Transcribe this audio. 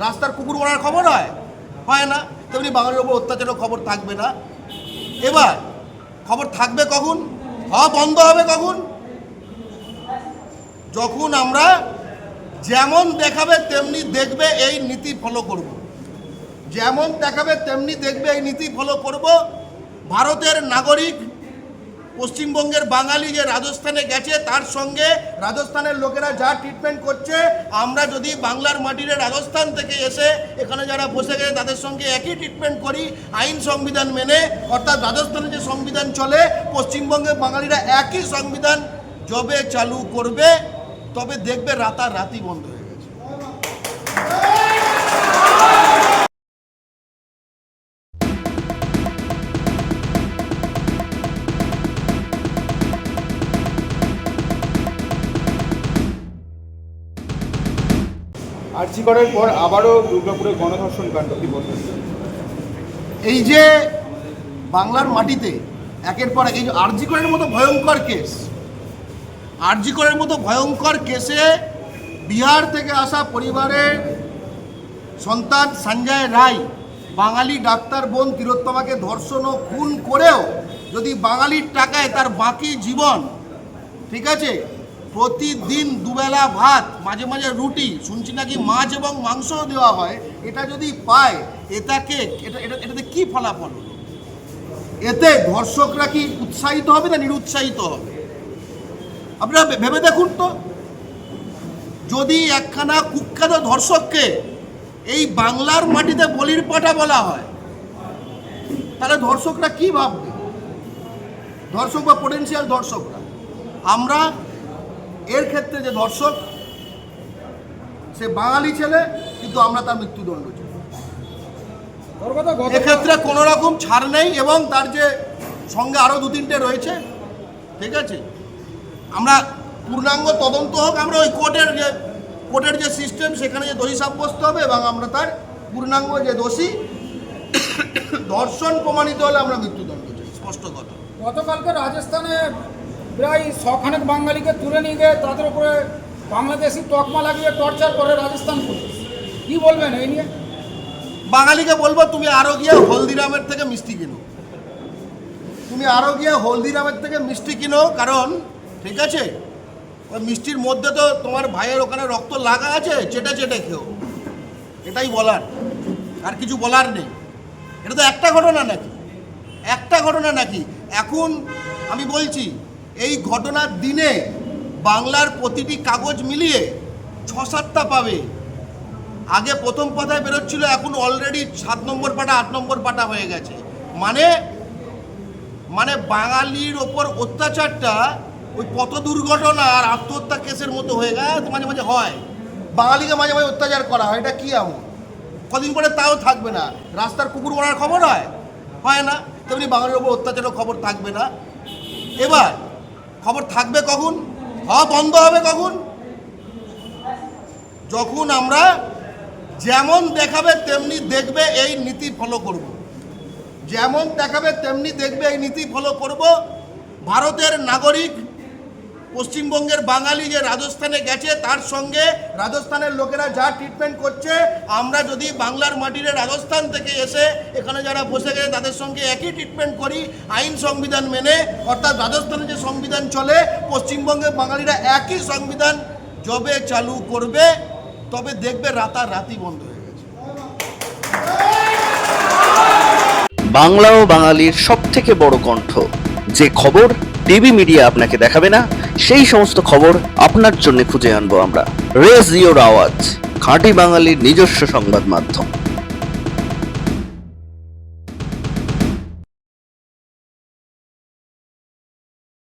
রাস্তার কুকুর মারার খবর হয়? হয় না। তেমনি বাঙালির ওপর অত্যাচারের খবর থাকবে না। এবার, খবর থাকবে কখন? হওয়া বন্ধ হবে কখন? যখন আমরা যেমন দেখাবে, তেমনি দেখবে এই নীতি ফলো করব। যেমন দেখাবে, তেমনি দেখবে এই নীতি ফলো করব। ভারতের নাগরিক পশ্চিমবঙ্গের বাঙালি যে রাজস্থানে গেছে, তার সঙ্গে রাজস্থানের লোকেরা যা ট্রিটমেন্ট করছে, আমরা যদি বাংলার মাটিরে রাজস্থান থেকে এসে এখানে যারা বসে গেছে, তাদের সঙ্গে একই ট্রিটমেন্ট করি, আইন সংবিধান মেনে, অর্থাৎ রাজস্থানে যে সংবিধান চলে, পশ্চিমবঙ্গের বাঙালিরা একই সংবিধান যবে চালু করবে, তবে দেখবে রাতারাতি বন্ধ হয়ে আর্জি করার পর আবারও দুর্গাপুরে গণধর্ষণ কাণ্ড কি এই যে বাংলার মাটিতে একের পর এই যে আরজিকরের মতো ভয়ঙ্কর কেস আরজিকরের মতো ভয়ঙ্কর কেসে বিহার থেকে আসা পরিবারের সন্তান সঞ্জয় রায়, বাঙালি ডাক্তার বোন তিরোত্তমাকে ধর্ষণ ও খুন করেও যদি বাঙালির টাকায় তার বাকি জীবন, ঠিক আছে প্রতিদিন দুবেলা ভাত, মাঝে মাঝে রুটি, শুনছি নাকি মাছ এবং মাংসও দেওয়া হয়, এটা যদি পায়, এটাকে, এটা এটা, এটাতে কী ফলাফল? এতে ধর্ষকরা কি উৎসাহিত হবে না নিরুৎসাহিত হবে? আপনারা ভেবে দেখুন তো। যদি একখানা কুখ্যাত ধর্ষককে এই বাংলার মাটিতে বলির পাঠা বলা হয়, তাহলে ধর্ষকরা কি ভাববে? ধর্ষক বা পোটেন্সিয়াল ধর্ষকরা আমরা এর ক্ষেত্রে যে ধর্ষক সে বাঙালি ছেলে কিন্তু আমরা তার মৃত্যুদণ্ড এক্ষেত্রে কোনো রকম ছাড় নেই এবং তার যে সঙ্গে আরও দু তিনটে রয়েছে ঠিক আছে? আমরা পূর্ণাঙ্গ তদন্ত হোক আমরা ওই কোর্টের যে কোর্টের যে সিস্টেম সেখানে যে দোষী সাব্যস্ত হবে এবং আমরা তার পূর্ণাঙ্গ যে দোষী ধর্ষণ প্রমাণিত হলে আমরা মৃত্যুদণ্ড চাই স্পষ্ট কথা। গতকালকে রাজস্থানে প্রায় শখানেক বাঙালিকে তুলে নিয়ে গিয়ে তাদের উপরে বাংলাদেশি তকমা লাগিয়ে টর্চার করে রাজস্থান পুলিশ। কি বলবেন এই নিয়ে? বাঙালিকে বলব, তুমি আরও গিয়ে হলদিরামের থেকে মিষ্টি কিনো। তুমি আরও গিয়ে হলদিরামের থেকে মিষ্টি কিনো, কারণ, ঠিক আছে? ওই মিষ্টির মধ্যে তো তোমার ভাইয়ের ওখানে রক্ত লাগা আছে, চেটে চেটে খেও। এটাই বলার। আর কিছু বলার নেই। এটা তো একটা ঘটনা নাকি? একটা ঘটনা নাকি? এখন আমি বলছি এই ঘটনার দিনে বাংলার প্রতিটি কাগজ মিলিয়ে ছ সাতটা পাবে। আগে প্রথম পাতায় বেরোচ্ছিল, এখন অলরেডি সাত নম্বর পাটা, আট নম্বর পাটা হয়ে গেছে। মানে মানে বাঙালির ওপর অত্যাচারটা ওই পথ দুর্ঘটনা আর আত্মহত্যা কেসের মতো হয়ে গেছে মাঝে মাঝে হয়। বাঙালিকে মাঝে মাঝে অত্যাচার করা হয়, এটা কি এমন? কদিন পরে তাও থাকবে না। রাস্তার কুকুর মারার খবর হয়? হয় না। তেমনি বাঙালির ওপর অত্যাচারের খবর থাকবে না। এবার খবর থাকবে কখন? হওয়া বন্ধ হবে কখন? যখন আমরা যেমন দেখাবে, তেমনি দেখবে এই নীতি ফলো করব। যেমন দেখাবে, তেমনি দেখবে এই নীতি ফলো করব। ভারতের নাগরিক পশ্চিমবঙ্গের বাঙালি যে রাজস্থানে গেছে, তার সঙ্গে রাজস্থানের লোকেরা যা ট্রিটমেন্ট করছে, আমরা যদি বাংলার মাটির রাজস্থান থেকে এসে এখানে যারা বসে গেছে, তাদের সঙ্গে একই ট্রিটমেন্ট করি, আইন সংবিধান মেনে, অর্থাৎ রাজস্থানে যে সংবিধান চলে পশ্চিমবঙ্গের বাঙালিরা একই সংবিধান যবে চালু করবে, তবে দেখবে রাতারাতি বন্ধ হয়ে গেছে। বাংলা ও বাঙালির সব থেকে বড় কণ্ঠ। যে খবর টিভি মিডিয়া আপনাকে দেখাবে না সেই সমস্ত খবর আপনার জন্য খুঁজে আনব আমরা। রেজিওর আওয়াজ, খাঁটি বাঙালির নিজস্ব সংবাদ মাধ্যম।